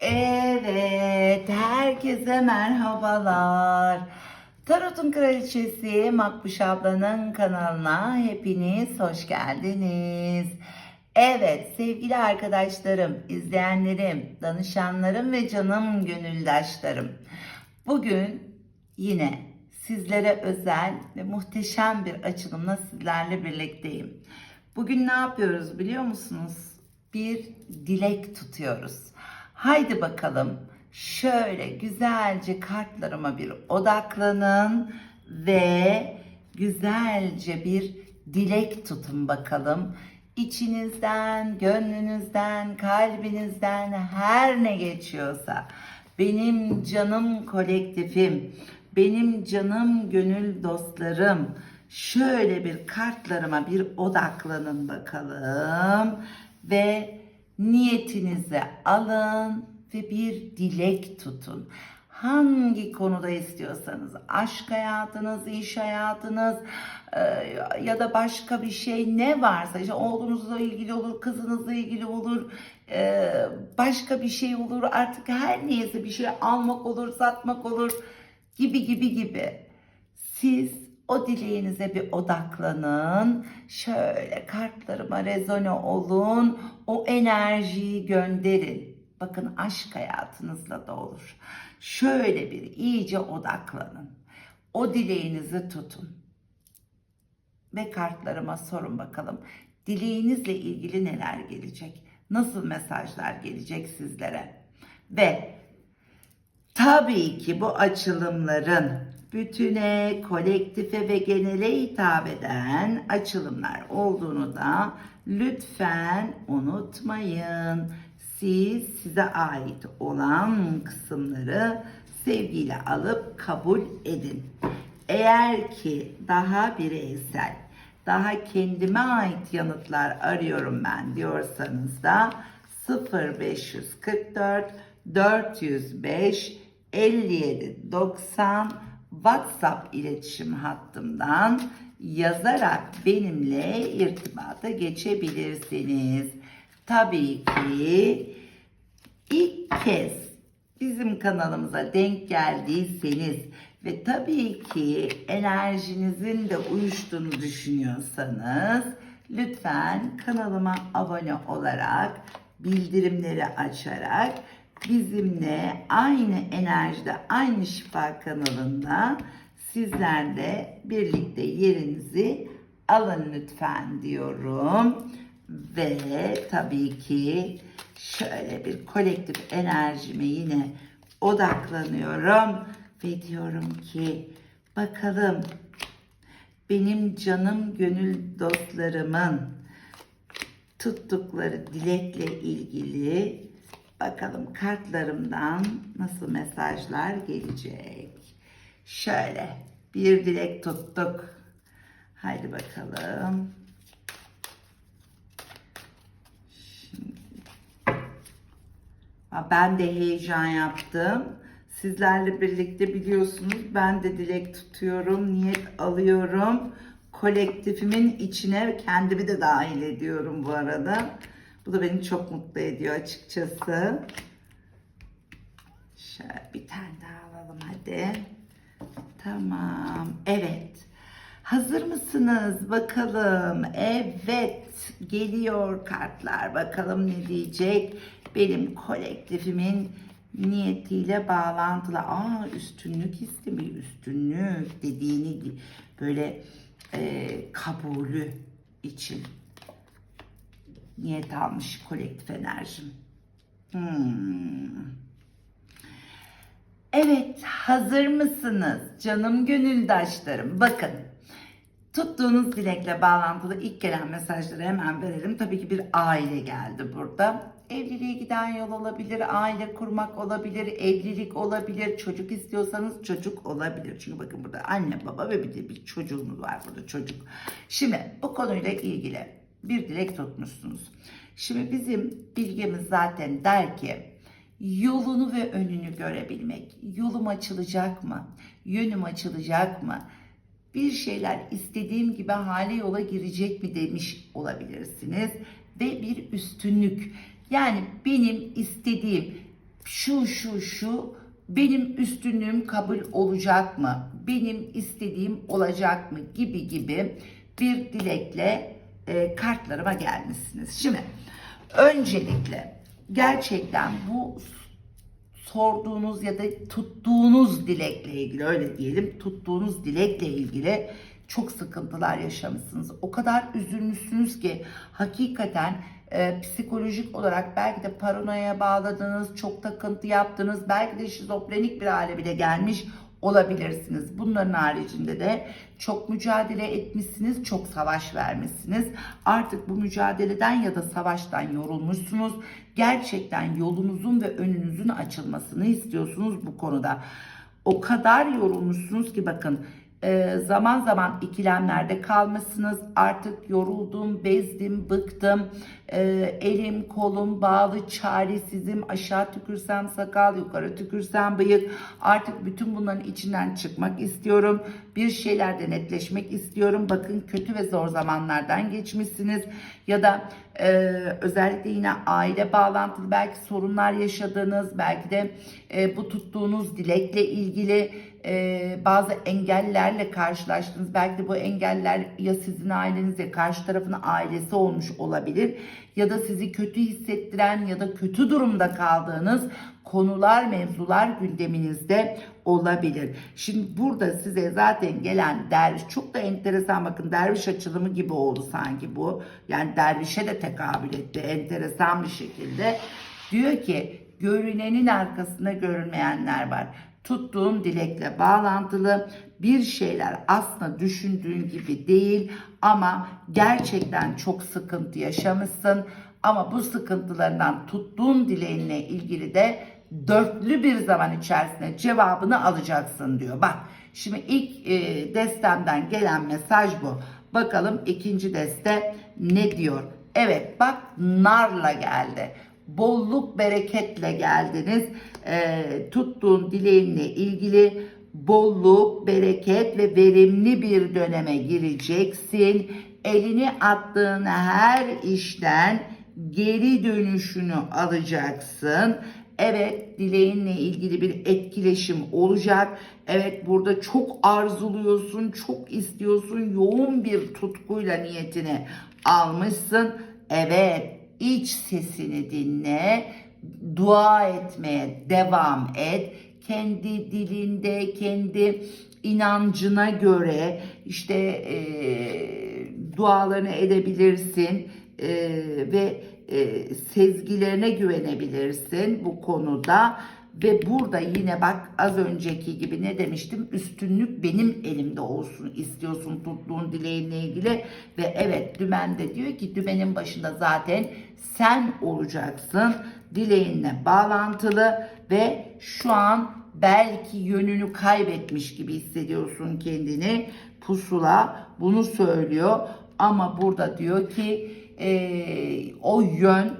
Evet, herkese merhabalar. Tarot'un Kraliçesi Makbuş ablanın kanalına hepiniz hoş geldiniz. Evet sevgili arkadaşlarım, izleyenlerim, danışanlarım ve canım gönüldaşlarım. Bugün yine sizlere özel ve muhteşem bir açılımla sizlerle birlikteyim. Bugün ne yapıyoruz biliyor musunuz? Bir dilek tutuyoruz. Haydi bakalım şöyle güzelce kartlarıma bir odaklanın ve güzelce bir dilek tutun bakalım. İçinizden, gönlünüzden, kalbinizden her ne geçiyorsa benim canım kolektifim, benim canım gönül dostlarım şöyle bir kartlarıma bir odaklanın bakalım ve niyetinizi alın ve bir dilek tutun. Hangi konuda istiyorsanız aşk hayatınız, iş hayatınız e, ya da başka bir şey ne varsa işte oğlunuzla ilgili olur, kızınızla ilgili olur, e, başka bir şey olur artık her neyse bir şey almak olur, satmak olur gibi gibi gibi. Siz o dileğinize bir odaklanın. Şöyle kartlarıma rezone olun. O enerjiyi gönderin. Bakın aşk hayatınızla da olur. Şöyle bir iyice odaklanın. O dileğinizi tutun. Ve kartlarıma sorun bakalım. Dileğinizle ilgili neler gelecek? Nasıl mesajlar gelecek sizlere? Ve Tabii ki bu açılımların bütüne, kolektife ve genele hitap eden açılımlar olduğunu da lütfen unutmayın. Siz size ait olan kısımları sevgiyle alıp kabul edin. Eğer ki daha bireysel, daha kendime ait yanıtlar arıyorum ben diyorsanız da 0544 405 57 90 WhatsApp iletişim hattımdan yazarak benimle irtibata geçebilirsiniz. Tabii ki ilk kez bizim kanalımıza denk geldiyseniz ve tabii ki enerjinizin de uyuştuğunu düşünüyorsanız lütfen kanalıma abone olarak bildirimleri açarak bizimle aynı enerjide, aynı şifa kanalında sizler de birlikte yerinizi alın lütfen diyorum. Ve tabii ki şöyle bir kolektif enerjime yine odaklanıyorum ve diyorum ki bakalım benim canım gönül dostlarımın tuttukları dilekle ilgili bakalım kartlarımdan nasıl mesajlar gelecek. Şöyle bir dilek tuttuk. Haydi bakalım. Ben de heyecan yaptım. Sizlerle birlikte biliyorsunuz ben de dilek tutuyorum, niyet alıyorum. Kolektifimin içine kendimi de dahil ediyorum bu arada. Bu da beni çok mutlu ediyor açıkçası. Şöyle bir tane daha alalım hadi. Tamam. Evet. Hazır mısınız? Bakalım. Evet. Geliyor kartlar. Bakalım ne diyecek? Benim kolektifimin niyetiyle bağlantılı. Aa üstünlük istemi. Üstünlük dediğini böyle e, kabulü için niyet almış kolektif enerjim. Hmm. Evet, hazır mısınız canım gönüldaşlarım? Bakın, tuttuğunuz dilekle bağlantılı ilk gelen mesajları hemen verelim. Tabii ki bir aile geldi burada. Evliliğe giden yol olabilir, aile kurmak olabilir, evlilik olabilir, çocuk istiyorsanız çocuk olabilir. Çünkü bakın burada anne baba ve bir de bir çocuğumuz var burada çocuk. Şimdi bu konuyla ilgili bir dilek tutmuşsunuz. Şimdi bizim bilgimiz zaten der ki yolunu ve önünü görebilmek. Yolum açılacak mı? Yönüm açılacak mı? bir şeyler istediğim gibi hale yola girecek mi demiş olabilirsiniz ve bir üstünlük yani benim istediğim şu şu şu benim üstünlüğüm kabul olacak mı benim istediğim olacak mı gibi gibi bir dilekle e, kartlarıma gelmişsiniz. Şimdi öncelikle gerçekten bu sorduğunuz ya da tuttuğunuz dilekle ilgili öyle diyelim tuttuğunuz dilekle ilgili çok sıkıntılar yaşamışsınız. O kadar üzülmüşsünüz ki hakikaten e, psikolojik olarak belki de paranoya bağladınız, çok takıntı yaptınız, belki de şizofrenik bir hale bile gelmiş olabilirsiniz. Bunların haricinde de çok mücadele etmişsiniz, çok savaş vermişsiniz. Artık bu mücadeleden ya da savaştan yorulmuşsunuz. Gerçekten yolunuzun ve önünüzün açılmasını istiyorsunuz bu konuda. O kadar yorulmuşsunuz ki bakın e, zaman zaman ikilemlerde kalmışsınız. Artık yoruldum, bezdim, bıktım. E, elim, kolum bağlı, çaresizim. Aşağı tükürsem sakal, yukarı tükürsem bıyık. Artık bütün bunların içinden çıkmak istiyorum. Bir şeylerde netleşmek istiyorum. Bakın kötü ve zor zamanlardan geçmişsiniz. Ya da e, özellikle yine aile bağlantılı belki sorunlar yaşadığınız, belki de e, bu tuttuğunuz dilekle ilgili e, bazı engellerle karşılaştınız. Belki de bu engeller ya sizin aileniz ya karşı tarafın ailesi olmuş olabilir. Ya da sizi kötü hissettiren ya da kötü durumda kaldığınız konular, mevzular gündeminizde olabilir. Şimdi burada size zaten gelen derviş çok da enteresan bakın derviş açılımı gibi oldu sanki bu. Yani dervişe de tekabül etti enteresan bir şekilde. Diyor ki görünenin arkasında görünmeyenler var tuttuğun dilekle bağlantılı bir şeyler aslında düşündüğün gibi değil ama gerçekten çok sıkıntı yaşamışsın ama bu sıkıntılarından tuttuğun dileğinle ilgili de dörtlü bir zaman içerisinde cevabını alacaksın diyor. Bak şimdi ilk e, destemden gelen mesaj bu. Bakalım ikinci deste ne diyor? Evet bak narla geldi bolluk bereketle geldiniz. E, tuttuğun dileğinle ilgili bolluk, bereket ve verimli bir döneme gireceksin. Elini attığın her işten geri dönüşünü alacaksın. Evet dileğinle ilgili bir etkileşim olacak. Evet burada çok arzuluyorsun, çok istiyorsun, yoğun bir tutkuyla niyetini almışsın. Evet iç sesini dinle, dua etmeye devam et. Kendi dilinde, kendi inancına göre işte e, dualarını edebilirsin e, ve e, sezgilerine güvenebilirsin bu konuda. Ve burada yine bak az önceki gibi ne demiştim? Üstünlük benim elimde olsun istiyorsun tuttuğun dileğinle ilgili. Ve evet dümen de diyor ki dümenin başında zaten sen olacaksın. Dileğinle bağlantılı ve şu an belki yönünü kaybetmiş gibi hissediyorsun kendini. Pusula bunu söylüyor. Ama burada diyor ki e, o yön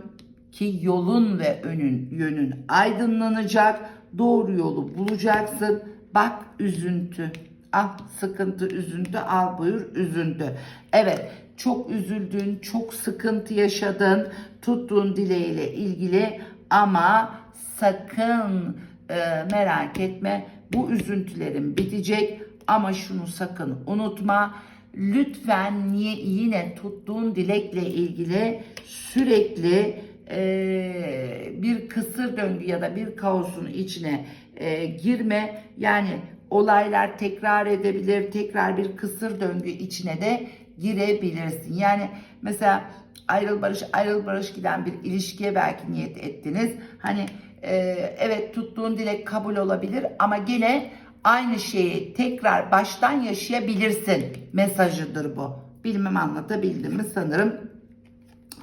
ki yolun ve önün yönün aydınlanacak. Doğru yolu bulacaksın. Bak üzüntü. Al sıkıntı üzüntü al buyur üzüntü. Evet çok üzüldün, çok sıkıntı yaşadın tuttuğun dileğiyle ilgili ama sakın e, merak etme bu üzüntülerin bitecek ama şunu sakın unutma lütfen yine tuttuğun dilekle ilgili sürekli e, bir kısır döngü ya da bir kaosun içine e, girme. Yani olaylar tekrar edebilir, tekrar bir kısır döngü içine de girebilirsin. Yani mesela ayrıl barış ayrıl barış giden bir ilişkiye belki niyet ettiniz. Hani e, evet tuttuğun dilek kabul olabilir ama gene aynı şeyi tekrar baştan yaşayabilirsin mesajıdır bu. Bilmem anlatabildim mi sanırım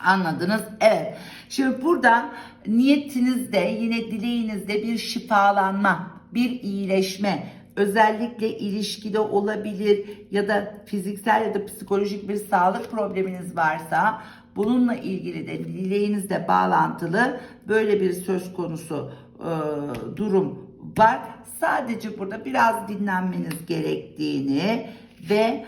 Anladınız? Evet. Şimdi burada niyetinizde yine dileğinizde bir şifalanma, bir iyileşme, özellikle ilişkide olabilir ya da fiziksel ya da psikolojik bir sağlık probleminiz varsa bununla ilgili de dileğinizle bağlantılı böyle bir söz konusu e, durum var. Sadece burada biraz dinlenmeniz gerektiğini ve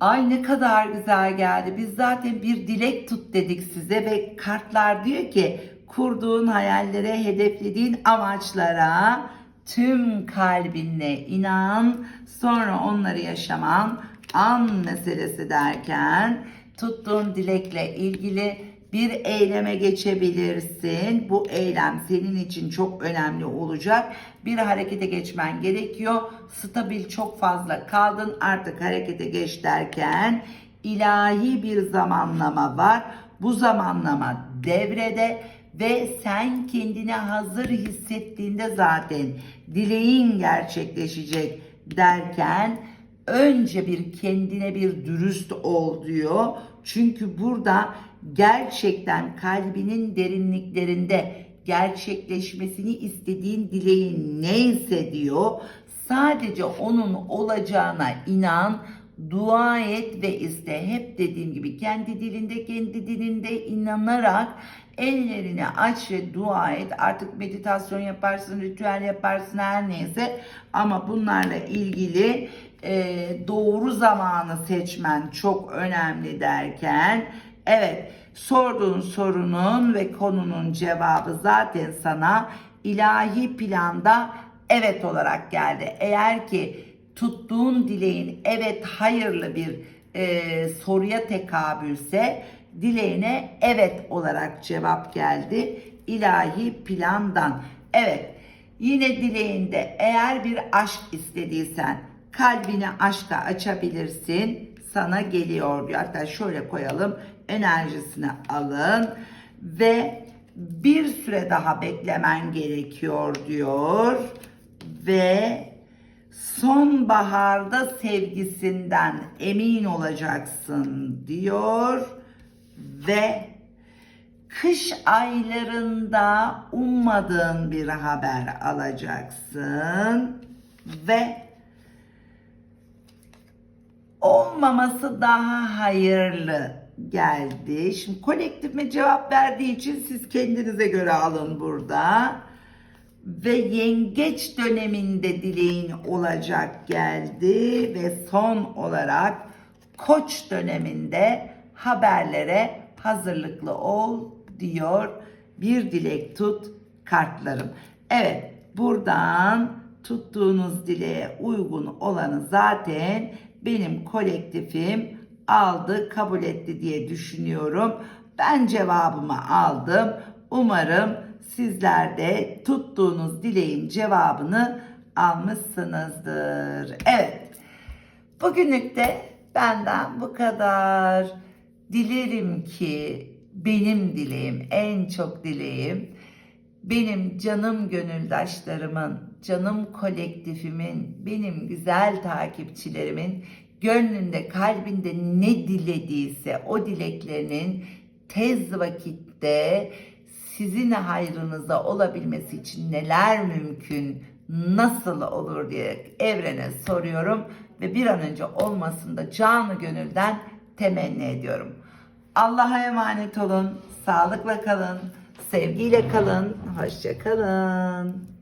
ay ne kadar güzel geldi. Biz zaten bir dilek tut dedik size ve kartlar diyor ki kurduğun hayallere, hedeflediğin amaçlara tüm kalbinle inan. Sonra onları yaşaman an meselesi derken tuttuğun dilekle ilgili bir eyleme geçebilirsin. Bu eylem senin için çok önemli olacak. Bir harekete geçmen gerekiyor. Stabil çok fazla kaldın artık harekete geç derken ilahi bir zamanlama var. Bu zamanlama devrede ve sen kendine hazır hissettiğinde zaten dileğin gerçekleşecek derken önce bir kendine bir dürüst ol diyor. Çünkü burada gerçekten kalbinin derinliklerinde gerçekleşmesini istediğin dileğin neyse diyor. Sadece onun olacağına inan, dua et ve iste. Hep dediğim gibi kendi dilinde, kendi dilinde inanarak ellerini aç ve dua et. Artık meditasyon yaparsın, ritüel yaparsın her neyse. Ama bunlarla ilgili e, doğru zamanı seçmen çok önemli derken evet sorduğun sorunun ve konunun cevabı zaten sana ilahi planda evet olarak geldi. Eğer ki tuttuğun dileğin evet hayırlı bir e, soruya tekabülse dileğine evet olarak cevap geldi ilahi plandan. Evet yine dileğinde eğer bir aşk istediysen kalbini aşka açabilirsin sana geliyor diyor. Hatta şöyle koyalım enerjisini alın ve bir süre daha beklemen gerekiyor diyor ve sonbaharda sevgisinden emin olacaksın diyor ve kış aylarında ummadığın bir haber alacaksın ve olmaması daha hayırlı geldi. Şimdi kolektifime cevap verdiği için siz kendinize göre alın burada. Ve yengeç döneminde dileğin olacak geldi ve son olarak koç döneminde haberlere hazırlıklı ol diyor. Bir dilek tut kartlarım. Evet buradan tuttuğunuz dileğe uygun olanı zaten benim kolektifim aldı, kabul etti diye düşünüyorum. Ben cevabımı aldım. Umarım sizler de tuttuğunuz dileğin cevabını almışsınızdır. Evet. Bugünlük de benden bu kadar. Dilerim ki benim dileğim, en çok dileğim benim canım gönüldaşlarımın, canım kolektifimin, benim güzel takipçilerimin gönlünde, kalbinde ne dilediyse o dileklerinin tez vakitte sizin hayrınıza olabilmesi için neler mümkün, nasıl olur diye evrene soruyorum ve bir an önce olmasını da canı gönülden temenni ediyorum. Allah'a emanet olun, sağlıkla kalın, sevgiyle kalın, hoşça kalın.